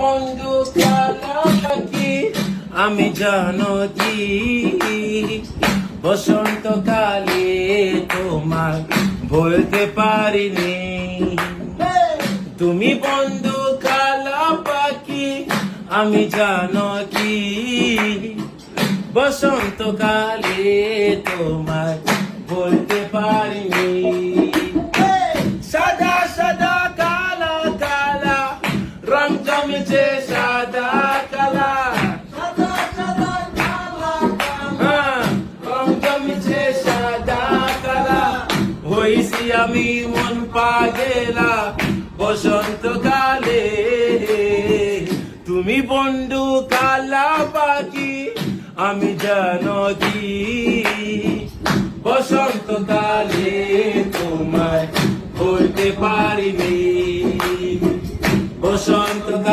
বন্ধু কালা আমি জানো কি বসন্তকালে তোমার বলতে পারিনি। তুমি বন্ধু কালা পাখি আমি জানো কি বসন্তকালে তোমার বলতে জমেছে সাদা কালা হ্যাঁ, রং সাদা কালা হইছি আমি মন পাগেলা বসন্তকালে। তুমি বন্ধু কালা পাখি আমি জানো কি বসন্তকালে তোমায় বলতে পারিনি। বসন্তকাল